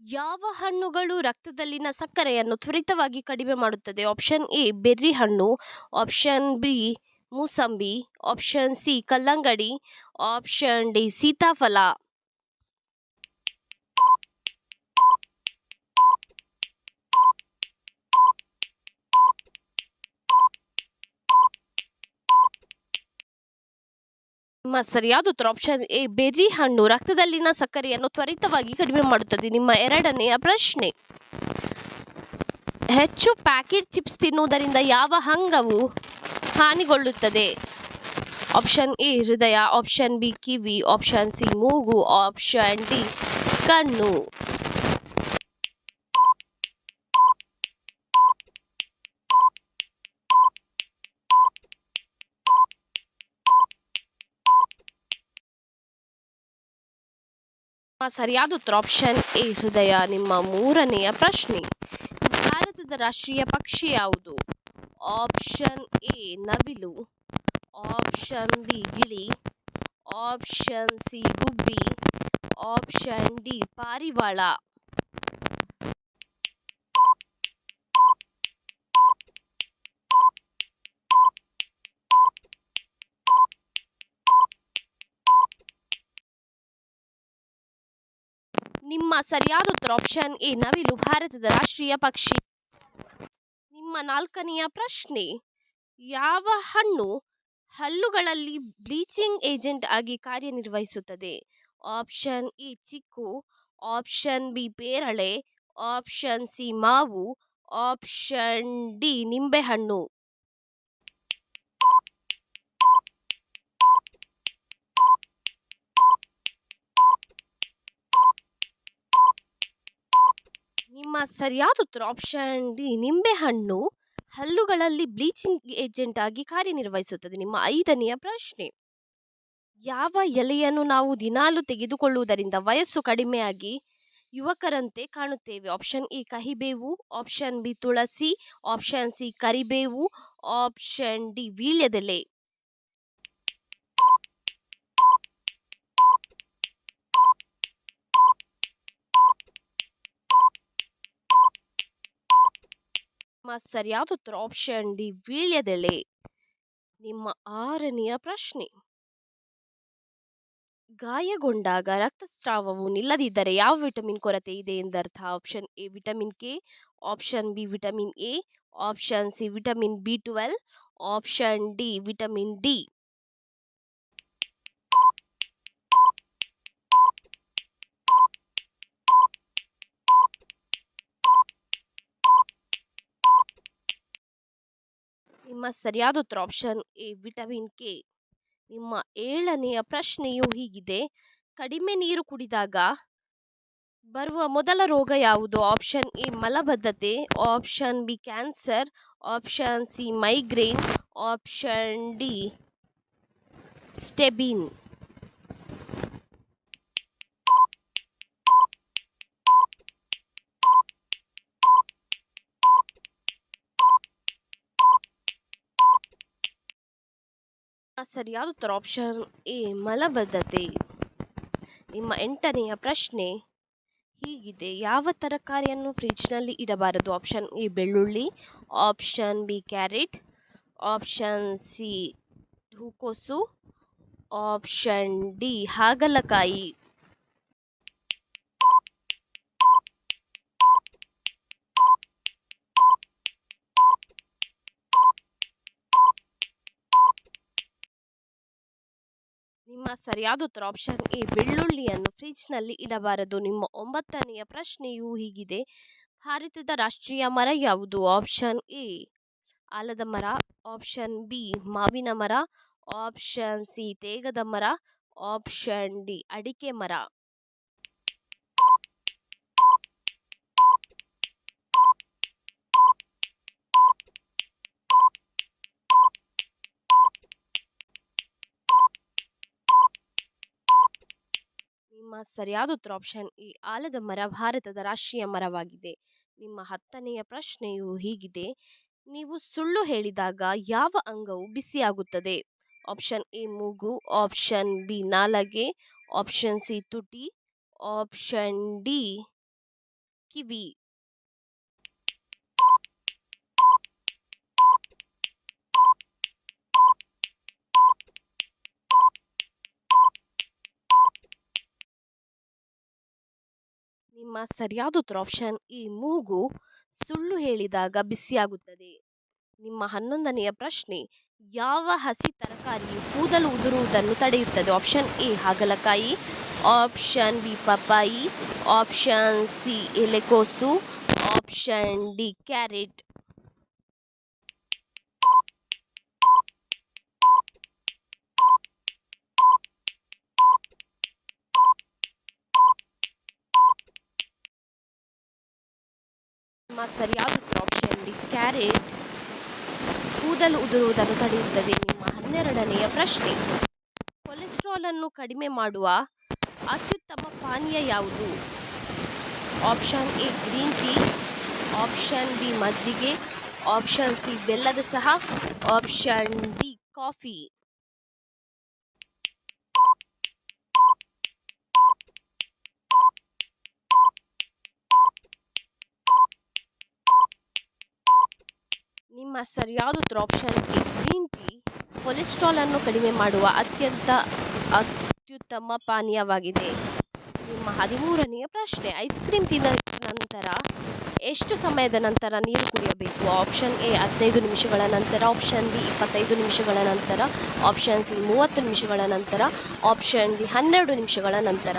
ಯಾವ ಹಣ್ಣುಗಳು ರಕ್ತದಲ್ಲಿನ ಸಕ್ಕರೆಯನ್ನು ತ್ವರಿತವಾಗಿ ಕಡಿಮೆ ಮಾಡುತ್ತದೆ? ಆಪ್ಷನ್ ಎ ಬೆರ್ರಿ ಹಣ್ಣು ಆಪ್ಷನ್ ಬಿ ಮೂಸಂಬಿ ಆಪ್ಷನ್ ಸಿ ಕಲ್ಲಂಗಡಿ ಆಪ್ಷನ್ ಡಿ ಸೀತಾಫಲ. ನಿಮ್ಮ ಸರಿಯಾದ ಉತ್ತರ ಆಪ್ಷನ್ ಎ ಬೆರ್ರಿ ಹಣ್ಣು ರಕ್ತದಲ್ಲಿನ ಸಕ್ಕರೆಯನ್ನು ತ್ವರಿತವಾಗಿ ಕಡಿಮೆ ಮಾಡುತ್ತದೆ. ನಿಮ್ಮ ಎರಡನೆಯ ಪ್ರಶ್ನೆ. ಹೆಚ್ಚು ಪ್ಯಾಕೆಟ್ ಚಿಪ್ಸ್ ತಿನ್ನುವುದರಿಂದ ಯಾವ ಅಂಗವು ಹಾನಿಗೊಳ್ಳುತ್ತದೆ? ಆಪ್ಷನ್ ಎ, ಹೃದಯ ಆಪ್ಷನ್ ಬಿ, ಕಿವಿ ಆಪ್ಷನ್ ಸಿ, ಮೂಗು ಆಪ್ಷನ್ ಡಿ, ಕಣ್ಣು ನಿಮ್ಮ ಸರಿಯಾದ ಉತ್ತರ ಆಪ್ಷನ್ ಎ, ಹೃದಯ, ನಿಮ್ಮ ಮೂರನೆಯ ಪ್ರಶ್ನೆ. ಭಾರತದ ರಾಷ್ಟ್ರೀಯ ಪಕ್ಷಿ ಯಾವುದು? ಆಪ್ಷನ್ ಎ, ನವಿಲು. ಆಪ್ಷನ್ ಬಿ, ಗಿಳಿ. ಆಪ್ಷನ್ ಸಿ, ಗುಬ್ಬಿ. ಆಪ್ಷನ್ ಡಿ, ಪಾರಿವಾಳ. ನಿಮ್ಮ ಸರಿಯಾದ ಉತ್ತರ ಆಪ್ಷನ್ ಎ. ನವಿಲು ಭಾರತದ ರಾಷ್ಟ್ರೀಯ ಪಕ್ಷಿ. ನಿಮ್ಮ ನಾಲ್ಕನೆಯ ಪ್ರಶ್ನೆ, ಯಾವ ಹಣ್ಣು ಹಲ್ಲುಗಳಲ್ಲಿ ಬ್ಲೀಚಿಂಗ್ ಏಜೆಂಟ್ ಆಗಿ ಕಾರ್ಯನಿರ್ವಹಿಸುತ್ತದೆ? Option A. Chikoo option B. ಪೇರಳೆ ಆಪ್ಷನ್ ಸಿ. ಮಾವು ಆಪ್ಷನ್ ಡಿ. ನಿಂಬೆಹಣ್ಣು. ನಿಮ್ಮ ಸರಿಯಾದ ಉತ್ತರ ಆಪ್ಷನ್ ಡಿ ನಿಂಬೆಹಣ್ಣು ಹಲ್ಲುಗಳಲ್ಲಿ ಬ್ಲೀಚಿಂಗ್ ಏಜೆಂಟ್ ಆಗಿ ಕಾರ್ಯನಿರ್ವಹಿಸುತ್ತದೆ. ನಿಮ್ಮ ಐದನೆಯ ಪ್ರಶ್ನೆ. ಯಾವ ಎಲೆಯನ್ನು ನಾವು ದಿನಾಲು ತೆಗೆದುಕೊಳ್ಳುವುದರಿಂದ ವಯಸ್ಸು ಕಡಿಮೆಯಾಗಿ ಯುವಕರಂತೆ ಕಾಣುತ್ತೇವೆ? ಆಪ್ಷನ್ ಎ ಕಹಿಬೇವು ಆಪ್ಷನ್ ಬಿ ತುಳಸಿ ಆಪ್ಷನ್ ಸಿ ಕರಿಬೇವು ಆಪ್ಷನ್ ಡಿ ವೀಳ್ಯದೆಲೆ. ನಿಮ್ಮ ಸರಿಯಾದ ಉತ್ತರ ಆಪ್ಷನ್ ಡಿ ವೀಳ್ಯದೆಲೆ ನಿಮ್ಮ ಆರನೆಯ ಪ್ರಶ್ನೆ. ಗಾಯಗೊಂಡಾಗ ರಕ್ತಸ್ರಾವವು ನಿಲ್ಲದಿದ್ದರೆ ಯಾವ ವಿಟಮಿನ್ ಕೊರತೆ ಇದೆ ಎಂದರ್ಥ? Option A vitamin K option B vitamin A option C vitamin B twelve option D vitamin D. ನಿಮ್ಮ ಸರಿಯಾದ ಉತ್ತರ ಆಪ್ಷನ್ ಎ ವಿಟಮಿನ್ ಕೆ, ನಿಮ್ಮ ಏಳನೆಯ ಪ್ರಶ್ನೆಯು ಹೀಗಿದೆ. ಕಡಿಮೆ ನೀರು ಕುಡಿದಾಗ ಬರುವ ಮೊದಲ ರೋಗ ಯಾವುದು? ಆಪ್ಷನ್ ಎ, ಮಲಬದ್ಧತೆ option B cancer option C migraine option D ಸ್ಟೆಬಿನ್ ಸರಿಯಾದ ಉತ್ತರ ಆಪ್ಷನ್ ಎ, ಮಲಬದ್ಧತೆ. ನಿಮ್ಮ ಎಂಟನೆಯ ಪ್ರಶ್ನೆ, ಹೀಗಿದೆ. ಯಾವ ತರಕಾರಿಯನ್ನು ಫ್ರಿಜ್ನಲ್ಲಿ ಇಡಬಾರದು? ಆಪ್ಷನ್ ಎ, ಬೆಳ್ಳುಳ್ಳಿ. Option B carrot option C, ಹೂಕೋಸು. ಆಪ್ಷನ್ ಡಿ, ಹಾಗಲಕಾಯಿ. ನಿಮ್ಮ ಸರಿಯಾದ ಉತ್ತರ ಆಪ್ಷನ್ ಎ, ಬೆಳ್ಳುಳ್ಳಿಯನ್ನು ಫ್ರಿಜ್ನಲ್ಲಿ ಇಡಬಾರದು. ನಿಮ್ಮ ಒಂಬತ್ತನೆಯ ಪ್ರಶ್ನೆಯೂ ಹೀಗಿದೆ. ಭಾರತದ ರಾಷ್ಟ್ರೀಯ ಮರ ಯಾವುದು? ಆಪ್ಷನ್ ಎ, ಆಲದ ಮರ. ಆಪ್ಷನ್ ಬಿ, ಮಾವಿನ ಮರ. ಆಪ್ಷನ್ ಸಿ, ತೇಗದ ಮರ. ಆಪ್ಷನ್ ಡಿ, ಅಡಿಕೆ ಮರ. ಸರಿಯಾದ ಉತ್ತರ ಆಪ್ಷನ್ ಎ ಆಲದ ಮರ ಭಾರತದ ರಾಷ್ಟ್ರೀಯ ಮರವಾಗಿದೆ. ನಿಮ್ಮ ಹತ್ತನೆಯ ಪ್ರಶ್ನೆಯು ಹೀಗಿದೆ. ನೀವು ಸುಳ್ಳು ಹೇಳಿದಾಗ ಯಾವ ಅಂಗವು ಬಿಸಿಯಾಗುತ್ತದೆ? ಆಪ್ಷನ್ ಎ ಮೂಗು ಆಪ್ಷನ್ ಬಿ ನಾಲಗೆ ಆಪ್ಷನ್ ಸಿ ತುಟಿ ಆಪ್ಷನ್ ಡಿ ಕಿವಿ. ನಿಮ್ಮ ಸರಿಯಾದ ಉತ್ತರ ಆಪ್ಷನ್ ಈ ಮೂಗು ಸುಳ್ಳು ಹೇಳಿದಾಗ ಬಿಸಿಯಾಗುತ್ತದೆ ನಿಮ್ಮ ಹನ್ನೊಂದನೆಯ ಪ್ರಶ್ನೆ, ಯಾವ ಹಸಿ ತರಕಾರಿಯು ಕೂದಲು ಉದುರುವುದನ್ನು ತಡೆಯುತ್ತದೆ? ಆಪ್ಷನ್ ಎ ಹಾಗಲಕಾಯಿ ಆಪ್ಷನ್ ಬಿ ಪಪ್ಪಾಯಿ ಆಪ್ಷನ್ ಸಿ ಎಲೆಕೋಸು ಆಪ್ಷನ್ ಡಿ ಕ್ಯಾರೆಟ್ ನಿಮ್ಮ ಸರಿಯಾದ ಡಿ ಕ್ಯಾರೆಟ್ ಕೂದಲು ಉದುರುವುದನ್ನು ತಡೆಯುತ್ತದೆ. ನಿಮ್ಮ ಹನ್ನೆರಡನೆಯ ಪ್ರಶ್ನೆ. ಕೊಲೆಸ್ಟ್ರಾಲ್ ಅನ್ನು ಕಡಿಮೆ ಮಾಡುವ ಅತ್ಯುತ್ತಮ ಪಾನೀಯ ಯಾವುದು? Option A green tea, option B ಮಜ್ಜಿಗೆ, ಆಪ್ಷನ್ ಸಿ ಬೆಲ್ಲದ ಚಹಾ, ಆಪ್ಷನ್ ಡಿ ಕಾಫಿ. ನಿಮ್ಮ ಸರಿಯಾದ ಉತ್ತರ option A green tea cholesterol ಅನ್ನು ಕಡಿಮೆ ಮಾಡುವ ಅತ್ಯಂತ ಅತ್ಯುತ್ತಮ ಪಾನೀಯವಾಗಿದೆ. ನಿಮ್ಮ ಹದಿಮೂರನೆಯ ಪ್ರಶ್ನೆ ಐಸ್ ಕ್ರೀಮ್ ತಿಂದ ನಂತರ ಎಷ್ಟು ಸಮಯದ ನಂತರ ನೀರು ಕುಡಿಯಬೇಕು? ಆಪ್ಷನ್ ಎ, ಹದಿನೈದು ನಿಮಿಷಗಳ ನಂತರ ಆಪ್ಷನ್ ಬಿ, ಇಪ್ಪತ್ತೈದು ನಿಮಿಷಗಳ ನಂತರ ಆಪ್ಷನ್ ಸಿ, ಮೂವತ್ತು ನಿಮಿಷಗಳ ನಂತರ ಆಪ್ಷನ್ ಡಿ, ಹನ್ನೆರಡು ನಿಮಿಷಗಳ ನಂತರ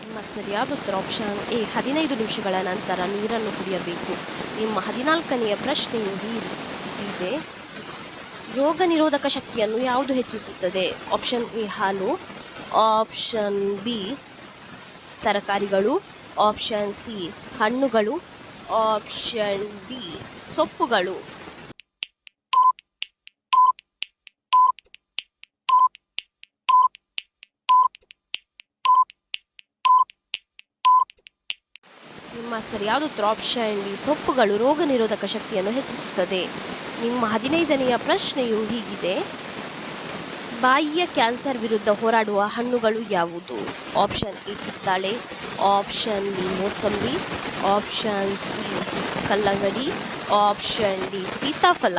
ನಿಮ್ಮ ಸರಿಯಾದ ಆಪ್ಷನ್ ಎ ಹದಿನೈದು ನಿಮಿಷಗಳ ನಂತರ ನೀರನ್ನು ಕುಡಿಯಬೇಕು. ನಿಮ್ಮ ಹದಿನಾಲ್ಕನೆಯ ಪ್ರಶ್ನೆಯು ಇದೆ ರೋಗ ನಿರೋಧಕ ಶಕ್ತಿಯನ್ನು ಯಾವುದು ಹೆಚ್ಚಿಸುತ್ತದೆ? ಆಪ್ಷನ್ ಎ ಹಾಲು, ಆಪ್ಷನ್ ಬಿ ತರಕಾರಿಗಳು, ಆಪ್ಷನ್ ಸಿ ಹಣ್ಣುಗಳು, ಆಪ್ಷನ್ ಡಿ ಸೊಪ್ಪುಗಳು. ಸರಿಯಾದ ಆಪ್ಷನ್ ಡಿ ಸೊಪ್ಪುಗಳು ರೋಗ ನಿರೋಧಕ ಶಕ್ತಿಯನ್ನು ಹೆಚ್ಚಿಸುತ್ತದೆ. ನಿಮ್ಮ ಹದಿನೈದನೆಯ ಪ್ರಶ್ನೆಯು ಹೀಗಿದೆ. ಬಾಯಿಯ ಕ್ಯಾನ್ಸರ್ ವಿರುದ್ಧ ಹೋರಾಡುವ ಹಣ್ಣುಗಳು ಯಾವುದು? ಆಪ್ಷನ್ ಎ, ಕಿತ್ತಾಳೆ. ಆಪ್ಷನ್ ಬಿ, ಮೋಸಂಬಿ. ಆಪ್ಷನ್ ಸಿ, ಕಲ್ಲಂಗಡಿ. ಆಪ್ಷನ್ ಡಿ, ಸೀತಾಫಲ.